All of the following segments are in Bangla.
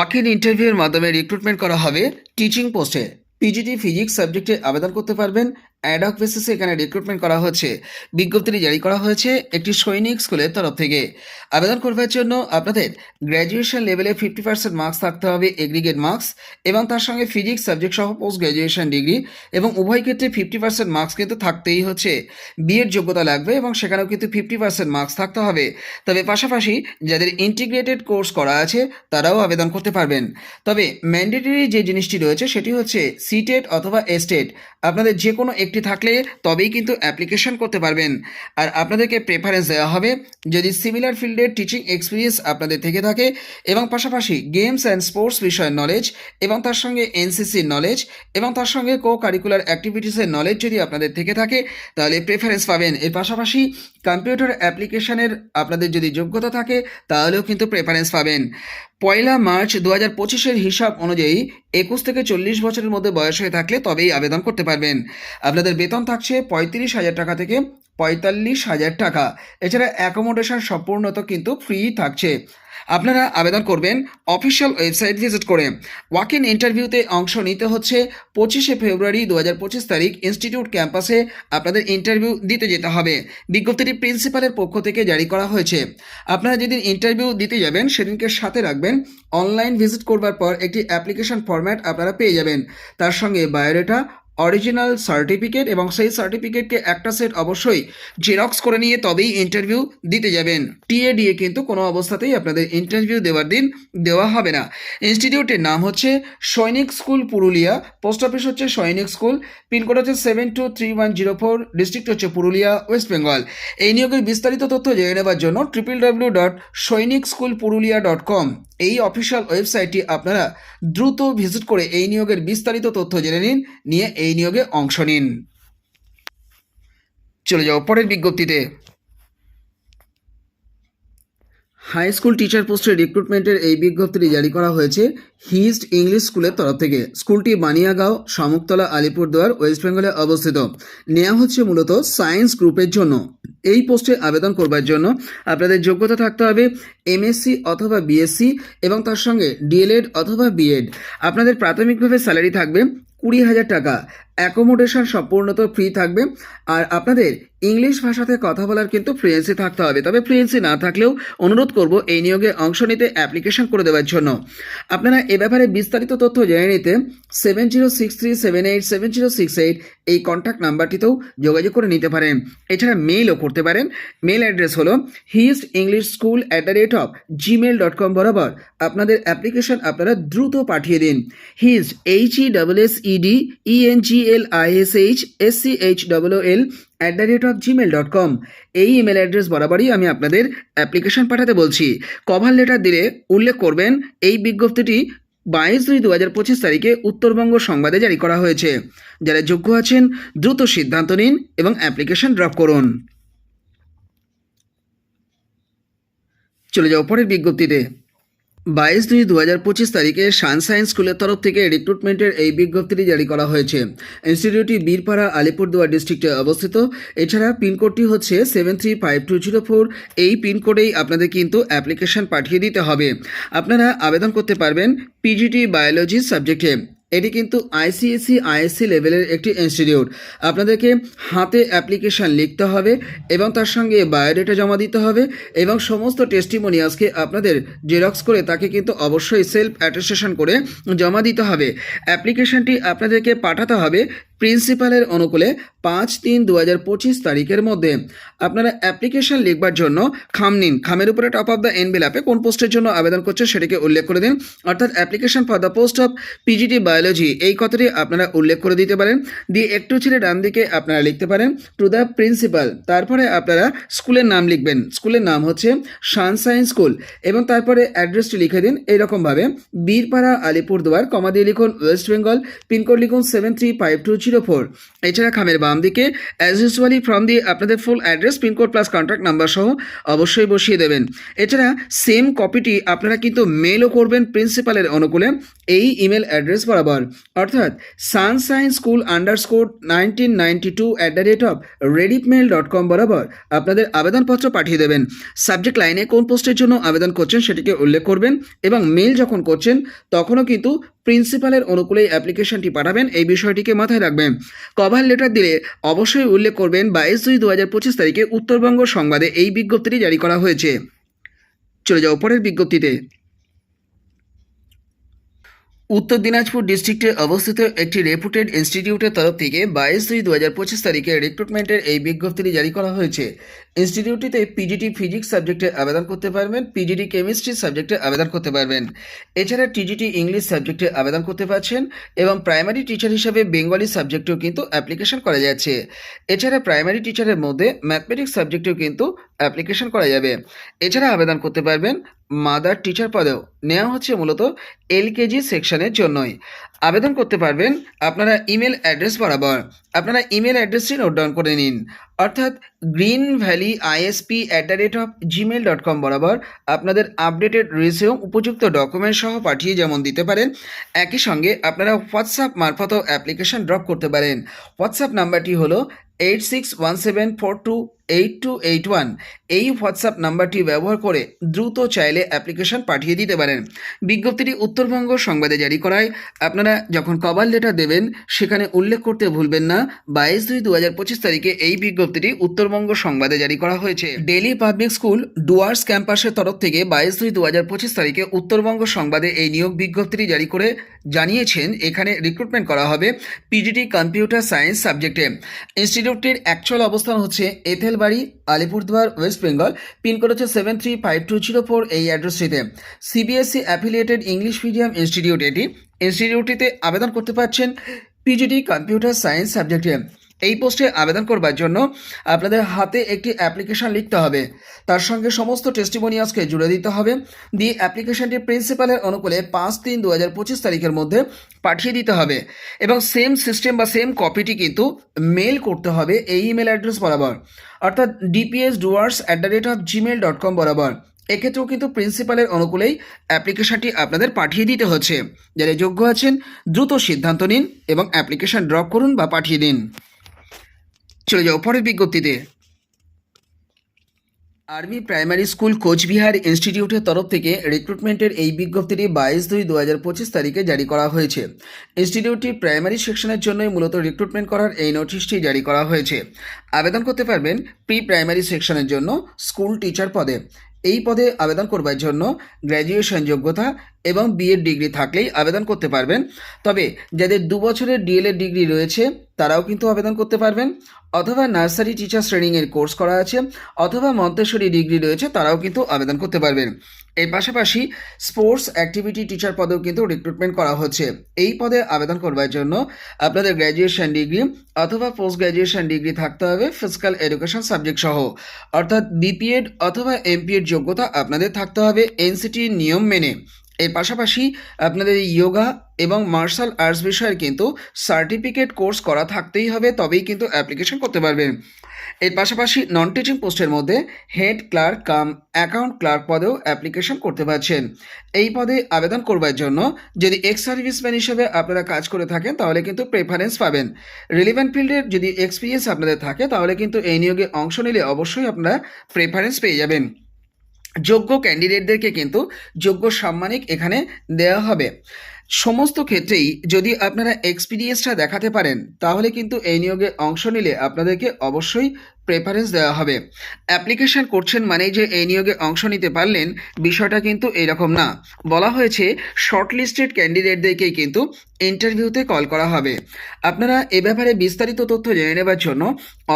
ওয়াক ইন ইন্টারভিউয়ের মাধ্যমে রিক্রুটমেন্ট করা হবে টিচিং পোস্টে পিজিটি ফিজিক্স সাবজেক্টে আবেদন করতে পারবেন অ্যাডক বেসিসে এখানে রিক্রুটমেন্ট করা হচ্ছে। বিজ্ঞপ্তিটি জারি করা হয়েছে একটি সৈনিক স্কুলের তরফ থেকে। আবেদন করবার জন্য আপনাদের গ্র্যাজুয়েশন লেভেলে ফিফটি পার্সেন্ট মার্কস থাকতে হবে এগ্রিগেট মার্কস এবং তার সঙ্গে ফিজিক্স সাবজেক্ট সহ পোস্ট গ্র্যাজুয়েশন ডিগ্রি এবং উভয় ক্ষেত্রে ফিফটি পার্সেন্ট মার্কস কিন্তু থাকতেই হচ্ছে। বিএড যোগ্যতা লাগবে এবং সেখানেও কিন্তু ফিফটি পার্সেন্ট মার্কস থাকতে হবে। তবে পাশাপাশি যাদের ইন্টিগ্রেটেড কোর্স করা আছে, তারাও আবেদন করতে পারবেন। তবে ম্যান্ডেটরি যে জিনিসটি রয়েছে, সেটি হচ্ছে সিটেট অথবা এস্টেট আপনাদের যে কোনো একটি থাকলে তবেই কিন্তু অ্যাপ্লিকেশন করতে পারবেন। আর আপনাদেরকে প্রেফারেন্স দেওয়া হবে, যদি সিমিলার ফিল্ডের টিচিং এক্সপিরিয়েন্স আপনাদের থেকে থাকে এবং পাশাপাশি গেমস অ্যান্ড স্পোর্টস বিষয়ের নলেজ এবং তার সঙ্গে এনসিসির নলেজ এবং তার সঙ্গে কো কারিকুলার অ্যাক্টিভিটিসের নলেজ যদি আপনাদের থেকে থাকে, তাহলে প্রেফারেন্স পাবেন। এর পাশাপাশি কম্পিউটার অ্যাপ্লিকেশনের আপনাদের যদি যোগ্যতা থাকে, তাহলেও কিন্তু প্রেফারেন্স পাবেন। পয়লা মার্চ দু হাজার পঁচিশের হিসাব অনুযায়ী একুশ থেকে চল্লিশ বছরের মধ্যে বয়স হয়ে থাকলে তবেই আবেদন করতে পারবেন। আপনাদের বেতন থাকছে পঁয়ত্রিশ হাজার টাকা থেকে পঁয়তাল্লিশ হাজার টাকা। এছাড়া অ্যাকোমোডেশন সম্পূর্ণত কিন্তু ফ্রি থাকছে। আপনারা আবেদন করবেন অফিসিয়াল ওয়েবসাইট ভিজিট করে। ওয়াক ইন ইন্টারভিউতে অংশ নিতে হচ্ছে পঁচিশে ফেব্রুয়ারি দু হাজার পঁচিশ তারিখ ইনস্টিটিউট ক্যাম্পাসে আপনাদের ইন্টারভিউ দিতে যেতে হবে। বিজ্ঞপ্তিটি প্রিন্সিপালের পক্ষ থেকে জারি করা হয়েছে। আপনারা যেদিন ইন্টারভিউ দিতে যাবেন, সেদিনকে সাথে রাখবেন। অনলাইন ভিজিট করবার পর একটি অ্যাপ্লিকেশন ফরম্যাট আপনারা পেয়ে যাবেন। তার সঙ্গে বায়োডেটা অরিজিনাল সার্টিফিকেট এবং সেই সার্টিফিকেটকে একটা সেট অবশ্যই জেরক্স করে নিয়ে তবেই ইন্টারভিউ দিতে যাবেন। টিএডিএ কিন্তু কোনো অবস্থাতেই আপনাদের ইন্টারভিউ দেওয়ার দিন দেওয়া হবে না। ইনস্টিটিউটের নাম হচ্ছে Sainik school Purulia post office হচ্ছে সৈনিক স্কুল পিনকোড হচ্ছে seven two three one zero four district হচ্ছে পুরুলিয়া ওয়েস্ট বেঙ্গল এই নিয়োগের বিস্তারিত তথ্য জেনে নেওয়ার জন্য triple W dot Sainik school Purulia dot com এই অফিসিয়াল ওয়েবসাইটটি আপনারা দ্রুত ভিজিট করে এই নিয়োগের বিস্তারিত তথ্য জেনে নিন, নিয়ে এই নিয়োগে অংশ নিন। চলে যাও পরের বিজ্ঞপ্তিতে। হাই স্কুল টিচার পোস্টের রিক্রুটমেন্টের এই বিজ্ঞপ্তিটি জারি করা হয়েছে হিস্ট ইংলিশ স্কুলের তরফ থেকে। স্কুলটি বানিয়াগাঁও শামুকতলা, আলিপুরদুয়ার ওয়েস্ট বেঙ্গলে অবস্থিত। নেওয়া হচ্ছে মূলত সায়েন্স গ্রুপের জন্য। এই পোস্টে আবেদন করবার জন্য আপনাদের যোগ্যতা থাকতে হবে এমএসসি অথবা বিএসসি এবং তার সঙ্গে ডিএলএড অথবা বিএড আপনাদের প্রাথমিকভাবে স্যালারি থাকবে কুড়ি হাজার টাকা। অ্যাকোমোডেশন সম্পূর্ণত ফ্রি থাকবে। আর আপনাদের ইংলিশ ভাষাতে কথা বলার কিন্তু ফ্লুয়েন্সি থাকতে হবে। তবে ফ্লুয়েন্সি না থাকলেও অনুরোধ করব এই নিয়োগে অংশ নিতে অ্যাপ্লিকেশন করে দেওয়ার জন্য। আপনারা এ ব্যাপারে বিস্তারিত তথ্য জেনে নিতে seven zero six three seven eight seven zero six eight এই কন্ট্যাক্ট নাম্বারটিতেও যোগাযোগ করে নিতে পারেন। এছাড়া মেইলও করতে পারেন। মেল অ্যাড্রেস হলো hist English school at the rate of Gmail dot com বরাবর। আপনাদের অ্যাপ্লিকেশন আপনারা দ্রুত পাঠিয়ে দিন। Hist H E double S E D E N G L I S H S C H double L at the rate of Gmail dot com এই ইমেল অ্যাড্রেস বরাবরই আমি আপনাদের অ্যাপ্লিকেশন পাঠাতে বলছি। কভার লেটার দিলে উল্লেখ করবেন, এই বিজ্ঞপ্তিটি বাইশ দুই দু হাজার পঁচিশ তারিখে উত্তরবঙ্গ সংবাদে জারি করা হয়েছে। যারা যোগ্য আছেন, দ্রুত সিদ্ধান্ত নিন এবং অ্যাপ্লিকেশন ড্রপ করুন। চলে যাও পরের বিজ্ঞপ্তিতে। বাইশ দুই দু হাজার পঁচিশ তারিখে সানসাইন স্কুলের তরফ থেকে রিক্রুটমেন্টের এই বিজ্ঞপ্তিটি জারি করা হয়েছে। ইনস্টিটিউটটি বীরপাড়া, আলিপুরদুয়ার ডিস্ট্রিক্টে অবস্থিত। এছাড়া পিনকোডটি হচ্ছে seven three five two zero four এই পিনকোডেই আপনাদের কিন্তু অ্যাপ্লিকেশন পাঠিয়ে দিতে হবে। আপনারা আবেদন করতে পারবেন পিজিটি বায়োলজি সাবজেক্টে এটি কিন্তু আইসিএসি আইএসসি লেভেলের একটি ইনস্টিটিউট। আপনাদেরকে হাতে অ্যাপ্লিকেশান লিখতে হবে এবং তার সঙ্গে বায়োডেটা জমা দিতে হবে এবং সমস্ত টেস্টিমোনিয়ালসকে আপনাদের জেরক্স করে তাকে কিন্তু অবশ্যই সেলফ অ্যাটেস্টেশন করে জমা দিতে হবে। অ্যাপ্লিকেশানটি আপনাদেরকে পাঠাতে হবে প্রিন্সিপালের অনুকূলে পাঁচ তিন দু হাজার পঁচিশ তারিখের মধ্যে। আপনারা অ্যাপ্লিকেশন লিখবার জন্য খাম নিন। খামের উপরে টপ অফ দ্য এনভেলাপে কোন পোস্টের জন্য আবেদন করছে সেটিকে উল্লেখ করে দিন। অর্থাৎ application for the post of PGT biology এই কথাটি আপনারা উল্লেখ করে দিতে পারেন। দিয়ে একটু ছেড়ে ডান দিকে আপনারা লিখতে পারেন টু দ্য প্রিন্সিপাল তারপরে আপনারা স্কুলের নাম লিখবেন। স্কুলের নাম হচ্ছে সানসাইন স্কুল। এবং তারপরে অ্যাড্রেসটি লিখে দিন এইরকমভাবে, বীরপাড়া আলিপুরদুয়ার, কমা দিয়ে লিখুন ওয়েস্ট বেঙ্গল, পিনকোড লিখুন seven three five two zero four এছাড়া খামের বাম দিকে অ্যাজ ইউজুয়ালি ফর্ম দিয়ে আপনাদের full address pincode plus contact number সহ অবশ্যই বসিয়ে দেবেন। এছাড়া সেম কপিটি আপনারা কিন্তু মেলও করবেন প্রিন্সিপালের অনুকূলে এই ইমেল অ্যাড্রেস বরাবর। অর্থাৎ sunshine school underscore nineteen ninety two at the rate of dot com বরাবর আপনাদের আবেদনপত্র পাঠিয়ে দেবেন। সাবজেক্ট লাইনে কোন পোস্টের জন্য আবেদন করছেন সেটিকে উল্লেখ করবেন এবং মেল যখন করছেন, তখনও কিন্তু প্রিন্সিপালের অনুকূলে অ্যাপ্লিকেশনটি পাঠাবেন, এই বিষয়টিকে মাথায় রাখবেন। কভার লেটার দিলে অবশ্যই উল্লেখ করবেন, বাইশ দুই দু হাজার পঁচিশ তারিখে উত্তরবঙ্গ সংবাদে এই বিজ্ঞপ্তিটি জারি করা হয়েছে। চলে যাও পরের বিজ্ঞপ্তিতে। উত্তর দিনাজপুর ডিস্ট্রিক্টে অবস্থিত একটি রেপুটেড ইনস্টিটিউটের তরফ থেকে বাইশ দুই দু হাজার পঁচিশ তারিখে রিক্রুটমেন্টের এই বিজ্ঞপ্তিটি জারি করা হয়েছে। ইনস্টিটিউটটিতে পিজিটি ফিজিক্স সাবজেক্টে আবেদন করতে পারবেন পিজিটি কেমিস্ট্রি সাবজেক্টে আবেদন করতে পারবেন। এছাড়া টিজিটি ইংলিশ সাবজেক্টে আবেদন করতে পারছেন এবং প্রাইমারি টিচার হিসাবে বেঙ্গলি সাবজেক্টেও কিন্তু অ্যাপ্লিকেশন করা যাচ্ছে। এছাড়া প্রাইমারি টিচারের মধ্যে ম্যাথমেটিক্স সাবজেক্টেও কিন্তু অ্যাপ্লিকেশন করা যাবে। এছাড়া আবেদন করতে পারবেন মাদার টিচার পদেও নেওয়া হচ্ছে মূলত এলকেজি সেকশনের জন্যই। আবেদন করতে পারবেন আপনারা ইমেল অ্যাড্রেস বরাবর। আপনারা ইমেল অ্যাড্রেসটি নোট ডাউন করে নিন। অর্থাৎ green valley ISP at the rate of Gmail dot com বরাবর আপনাদের আপডেটেড রিজিউম, উপযুক্ত ডকুমেন্ট সহ পাঠিয়ে যেমন দিতে পারেন, একই সঙ্গে আপনারা হোয়াটসঅ্যাপ মারফতও অ্যাপ্লিকেশন ড্রপ করতে পারেন। হোয়াটসঅ্যাপ নাম্বারটি হলো eight six one seven four two eight two eight one এই হোয়াটসঅ্যাপ নাম্বারটি ব্যবহার করে দ্রুত চাইলে অ্যাপ্লিকেশন পাঠিয়ে দিতে পারেন। বিজ্ঞপ্তিটি উত্তরবঙ্গ সংবাদে জারি করায়। আপনারা যখন কভার লেটার দেবেন, সেখানে উল্লেখ করতে ভুলবেন না। বাইশ দুই দু হাজার পঁচিশ তারিখে এই বিজ্ঞপ্তিটি উত্তরবঙ্গ সংবাদে জারি করা হয়েছে। ডেলি পাবলিক স্কুল ডুয়ার্স ক্যাম্পাসের তরফ থেকে বাইশ দুই দু হাজার পঁচিশ তারিখে উত্তরবঙ্গ সংবাদে এই নিয়োগ বিজ্ঞপ্তিটি জারি করে জানিয়েছেন, এখানে রিক্রুটমেন্ট করা হবে পিজিটি কম্পিউটার সায়েন্স সাবজেক্টে ইনস্টিটিউটটির অ্যাকচুয়াল অবস্থান হচ্ছে Ethelbari, Alipurduar West Bengal pincode হচ্ছে seven three five two zero four এই অ্যাড্রেসটিতে CBSE affiliated English medium institute এটি। ইনস্টিটিউটটিতে আবেদন করতে পারছেন পিজিটি কম্পিউটার সায়েন্স সাবজেক্টে এই পোস্টে আবেদন করবার জন্য আপনাদের হাতে একটি অ্যাপ্লিকেশন লিখতে হবে। তার সঙ্গে সমস্ত টেস্টিমোনিয়ালসকে জুড়ে দিতে হবে। দিয়ে অ্যাপ্লিকেশনটি প্রিন্সিপালের অনুকূলে পাঁচ তিন দু হাজার পঁচিশ তারিখের মধ্যে পাঠিয়ে দিতে হবে। এবং সেম সিস্টেম বা সেম কপিটি কিন্তু মেল করতে হবে এই ইমেল অ্যাড্রেস বরাবর। অর্থাৎ DPS Dooars at the rate of Gmail dot com বরাবর। এক্ষেত্রেও কিন্তু প্রিন্সিপালের অনুকূলেই অ্যাপ্লিকেশনটি আপনাদের পাঠিয়ে দিতে হচ্ছে। যারা যোগ্য আছেন, দ্রুত সিদ্ধান্ত নিন এবং অ্যাপ্লিকেশন ড্রপ করুন বা পাঠিয়ে দিন। চলে যাও, পরের বিজ্ঞপ্তিতে। আর্মি প্রাইমারি স্কুল কোচবিহার ইনস্টিটিউটের তরফ থেকে রিক্রুটমেন্টের এই বিজ্ঞপ্তিটি বাইশ দুই দু হাজার পঁচিশ তারিখে জারি করা হয়েছে। ইনস্টিটিউটটি প্রাইমারি সেকশনের জন্যই মূলত রিক্রুটমেন্ট করার এই নোটিশটি জারি করা হয়েছে। আবেদন করতে পারবেন প্রি প্রাইমারি সেকশনের জন্য স্কুল টিচার পদে। এই পদে আবেদন করবার জন্য গ্র্যাজুয়েশন যোগ্যতা এবং বিএড ডিগ্রি থাকলেই আবেদন করতে পারবেন। তবে যাদের দু বছরের ডিএলএড ডিগ্রি রয়েছে, তারাও কিন্তু আবেদন করতে পারবেন। অথবা নার্সারি টিচার ট্রেনিংয়ের কোর্স করা আছে, অথবা মন্তেশ্বরী ডিগ্রি রয়েছে, তারাও কিন্তু আবেদন করতে পারবেন। এর পাশাপাশি স্পোর্টস অ্যাক্টিভিটি টিচার পদেও কিন্তু রিক্রুটমেন্ট করা হচ্ছে। এই পদে আবেদন করবার জন্য আপনাদের গ্র্যাজুয়েশন ডিগ্রি অথবা পোস্ট গ্র্যাজুয়েশন ডিগ্রি থাকতে হবে ফিজিক্যাল এডুকেশন সাবজেক্ট সহ। অর্থাৎ বিপিএড অথবা এমপিএড যোগ্যতা আপনাদের থাকতে হবে এনসিটি নিয়ম মেনে। এর পাশাপাশি আপনাদের ইয়োগা এবং মার্শাল আর্টস বিষয়ের কিন্তু সার্টিফিকেট কোর্স করা থাকতেই হবে, তবেই কিন্তু অ্যাপ্লিকেশন করতে পারবেন। এর পাশাপাশি নন টিচিং পোস্টের মধ্যে head clerk cum account clerk পদেও application করতে পারছেন। এই পদে আবেদন করবার জন্য যদি এক্স সার্ভিসম্যান হিসেবে আপনারা কাজ করে থাকেন, তাহলে কিন্তু প্রেফারেন্স পাবেন। রিলিভেন্ট ফিল্ডের যদি এক্সপিরিয়েন্স আপনাদের থাকে, তাহলে কিন্তু এই নিয়োগে অংশ নিলে অবশ্যই আপনারা প্রেফারেন্স পেয়ে যাবেন। যোগ্য ক্যান্ডিডেটদেরকে কিন্তু যোগ্য সাম্মানিক এখানে দেওয়া হবে। সমস্ত ক্ষেত্রেই যদি আপনারা এক্সপিরিয়েন্সটা দেখাতে পারেন, তাহলে কিন্তু এই নিয়োগে অংশ নিলে আপনাদেরকে অবশ্যই প্রেফারেন্স দেওয়া হবে। অ্যাপ্লিকেশন করছেন মানেই যে এই নিয়োগে অংশ নিতে পারলেন, বিষয়টা কিন্তু এরকম না। বলা হয়েছে শর্টলিস্টেড ক্যান্ডিডেটদেরকেই কিন্তু ইন্টারভিউতে কল করা হবে। আপনারা এ ব্যাপারে বিস্তারিত তথ্য জেনে নেবার জন্য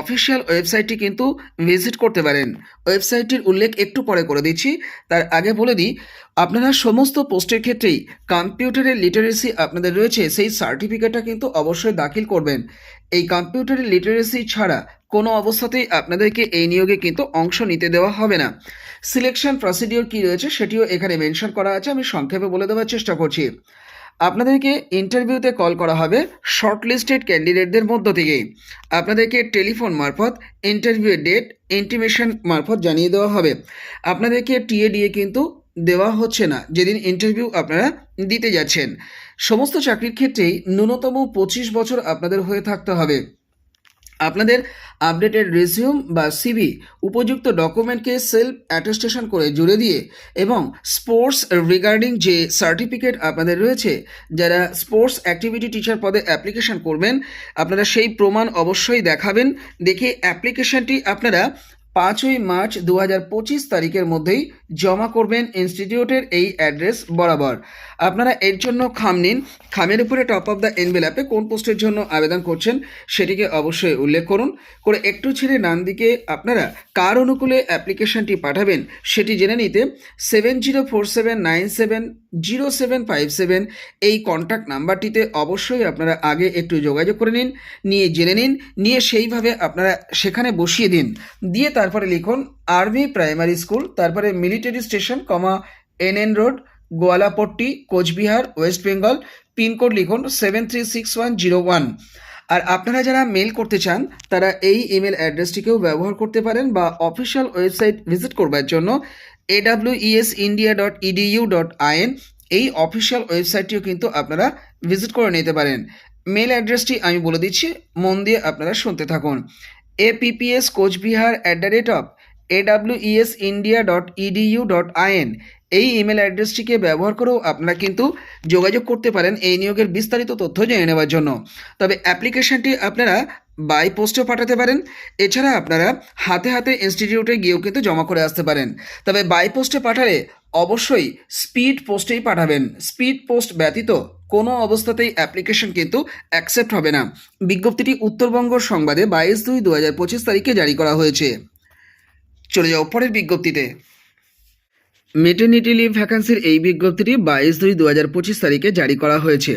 অফিসিয়াল ওয়েবসাইটটি কিন্তু ভিজিট করতে পারেন। ওয়েবসাইটটির উল্লেখ একটু পরে করে দিচ্ছি। তার আগে বলে দিই, আপনারা সমস্ত পোস্টের ক্ষেত্রেই কম্পিউটারের লিটারেসি আপনাদের রয়েছে, সেই সার্টিফিকেটটা কিন্তু অবশ্যই দাখিল করবেন। এই কম্পিউটারের লিটারেসি ছাড়া কোনো অবস্থাতেই আপনাদেরকে এই নিয়োগে কিন্তু অংশ নিতে দেওয়া হবে না। সিলেকশন প্রসিডিওর কী রয়েছে সেটিও এখানে মেনশন করা আছে, আমি সংক্ষেপে বলে দেওয়ার চেষ্টা করছি। আপনাদেরকে ইন্টারভিউতে কল করা হবে শর্টলিস্টেড ক্যান্ডিডেটদের মধ্য থেকেই আপনাদেরকে টেলিফোন মারফত, ইন্টারভিউয়ের ডেট, ইন্টিমেশন মারফত জানিয়ে দেওয়া হবে। আপনাদেরকে টিএ কিন্তু দেওয়া হচ্ছে না, যেদিন ইন্টারভিউ আপনারা দিতে যাচ্ছেন। সমস্ত চাকরির ক্ষেত্রেই ন্যূনতম পঁচিশ বছর আপনাদের হয়ে থাকতে হবে। আপনাদের আপডেটেড রেজিউম বা সিবি উপযুক্ত ডকুমেন্টকে সেলফ অ্যাটেস্টেশন করে জুড়ে দিয়ে এবং স্পোর্টস রিগার্ডিং যে সার্টিফিকেট আপনাদের রয়েছে, যারা স্পোর্টস অ্যাক্টিভিটি টিচার পদে অ্যাপ্লিকেশন করবেন, আপনারা সেই প্রমাণ অবশ্যই দেখাবেন, দেখে অ্যাপ্লিকেশনটি আপনারা পাঁচই মার্চ দু হাজার পঁচিশ তারিখের মধ্যেই জমা করবেন ইনস্টিটিউটের এই অ্যাড্রেস বরাবর। আপনারা এর জন্য খাম নিন। খামের উপরে টপ অফ দ্য এনভেলাপে কোন পোস্টের জন্য আবেদন করছেন সেটিকে অবশ্যই উল্লেখ করুন। করে একটু ছেড়ে ডান দিকে আপনারা কার অনুকূলে অ্যাপ্লিকেশনটি পাঠাবেন সেটি জেনে নিতে seven zero four seven nine seven zero seven five seven এই কন্ট্যাক্ট নাম্বারটিতে অবশ্যই আপনারা আগে একটু যোগাযোগ করে নিন, নিয়ে জেনে নিন, নিয়ে সেইভাবে আপনারা সেখানে বসিয়ে দিন। দিয়ে তারপরে লিখুন আর্মি প্রাইমারি স্কুল, তারপরে military station, comma N N road, Goalapatti, Cooch Behar, west Bengal, pin code লিখুন seven three six one zero one. আর আপনারা যারা মেল করতে চান, তারা এই ইমেল অ্যাড্রেসটিকেও ব্যবহার করতে পারেন বা অফিসিয়াল ওয়েবসাইট ভিজিট করবার জন্য AWES India dot EDU dot IN এই অফিসিয়াল ওয়েবসাইটটিও কিন্তু আপনারা ভিজিট করে নিতে পারেন। মেল অ্যাড্রেসটি আমি বলে দিচ্ছি, মন দিয়ে আপনারা শুনতে থাকুন। APPS Cooch Behar at the rate of AWES India dot EDU dot IN এই ইমেল অ্যাড্রেসটিকে ব্যবহার করেও আপনারা কিন্তু যোগাযোগ করতে পারেন এই নিয়োগের বিস্তারিত তথ্য জেনে নেওয়ার জন্য। তবে অ্যাপ্লিকেশনটি আপনারা বাই পোস্টেও পাঠাতে পারেন। এছাড়া আপনারা হাতে হাতে ইনস্টিটিউটে গিয়েও কিন্তু জমা করে আসতে পারেন। তবে বাই পোস্টে পাঠালে অবশ্যই স্পিড পোস্টেই পাঠাবেন। স্পিড পোস্ট ব্যতীত কোনো অবস্থাতেই অ্যাপ্লিকেশন কিন্তু অ্যাকসেপ্ট হবে না। বিজ্ঞপ্তিটি উত্তরবঙ্গ সংবাদে বাইশ দুই দু হাজার পঁচিশ তারিখে জারি করা হয়েছে। চলে যাও পরের বিজ্ঞপ্তিতে। মেটার্নিটি লিভ ভ্যাকান্সির এই বিজ্ঞপ্তিটি বাইশ দুই দু হাজার পঁচিশ তারিখে জারি করা হয়েছে।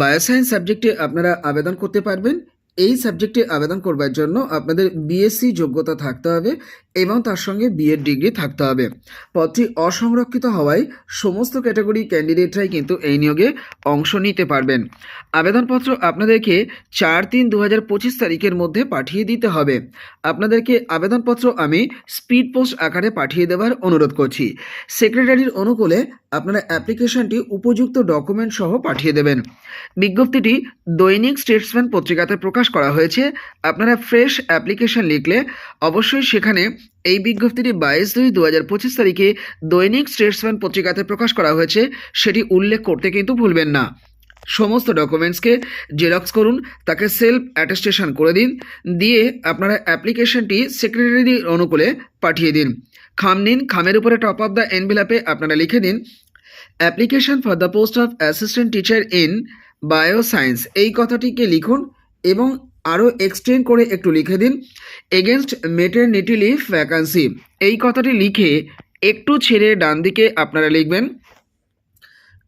বায়োসায়েন্স সাবজেক্টে আপনারা আবেদন করতে পারবেন। এই সাবজেক্টে আবেদন করবার জন্য আপনাদের বিএসসি যোগ্যতা থাকতে হবে। এবং তার সঙ্গে বিএড ডিগ্রি থাকতে হবে। পদটি অসংরক্ষিত হওয়ায় সমস্ত ক্যাটাগরি ক্যান্ডিডেটরাই কিন্তু এই নিয়োগে অংশ নিতে পারবেন। আবেদনপত্র আপনাদেরকে চার তিন দু পঁচিশ তারিখের মধ্যে পাঠিয়ে দিতে হবে। আপনাদেরকে আবেদনপত্র আমি স্পিড পোস্ট আকারে পাঠিয়ে দেওয়ার অনুরোধ করছি। সেক্রেটারির অনুকূলে আপনারা অ্যাপ্লিকেশনটি উপযুক্ত ডকুমেন্ট সহ পাঠিয়ে দেবেন। বিজ্ঞপ্তিটি দৈনিক স্টেটসম্যান পত্রিকাতে প্রকাশ করা হয়েছে। আপনারা ফ্রেশ অ্যাপ্লিকেশন লিখলে অবশ্যই সেখানে এই বিজ্ঞপ্তিটি বাইশ দুই দু হাজার পঁচিশ তারিখে দৈনিক স্টেটসম্যান পত্রিকাতে প্রকাশ করা হয়েছে, সেটি উল্লেখ করতে কিন্তু ভুলবেন না। সমস্ত ডকুমেন্টসকে জেরক্স করুন, তাকে সেলফ অ্যাটেস্টেশন করে দিন, দিয়ে আপনারা অ্যাপ্লিকেশনটি সেক্রেটারির অনুকূলে পাঠিয়ে দিন। খাম নিন, খামের উপরে টপ অফ দ্য এনভেলাপে আপনারা লিখে দিন application for the post of assistant teacher in bioscience এই কথাটিকে লিখুন এবং আরও এক্সটেন্ড করে একটু লিখে দিন। এগেনস্ট মেটারনিটি লিভ ভ্যাকান্সি এই কথাটি লিখে একটু ছেড়ে ডান দিকে আপনারা লিখবেন।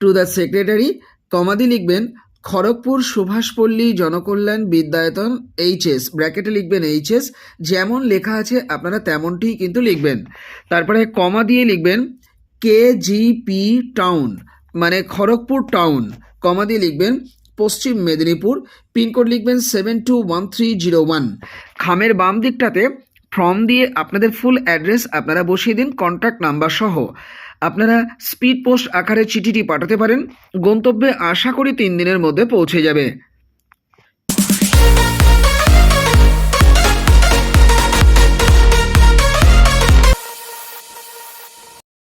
টু দ্য সেক্রেটারি কমাদি লিখবেন, খড়গপুর সুভাষপল্লী জনকল্যাণ বিদ্যায়তন এইচএস ব্র্যাকেটে লিখবেন এইচএস যেমন লেখা আছে আপনারা তেমনটিই কিন্তু লিখবেন। তারপরে কমা দিয়ে লিখবেন কেজিপি টাউন মানে খড়গপুর টাউন কমা দিয়ে লিখবেন পশ্চিম মেদিনীপুর পিনকোড লিখবেন seven two one three zero one খামের বাম দিকটাতে ফর্ম দিয়ে আপনাদের ফুল অ্যাড্রেস আপনারা বসিয়ে দিন কন্ট্যাক্ট নাম্বার সহ। আপনারা স্পিড পোস্ট আকারে চিঠিটি পাঠাতে পারেন, গন্তব্যে আশা করি তিন দিনের মধ্যে পৌঁছে যাবে।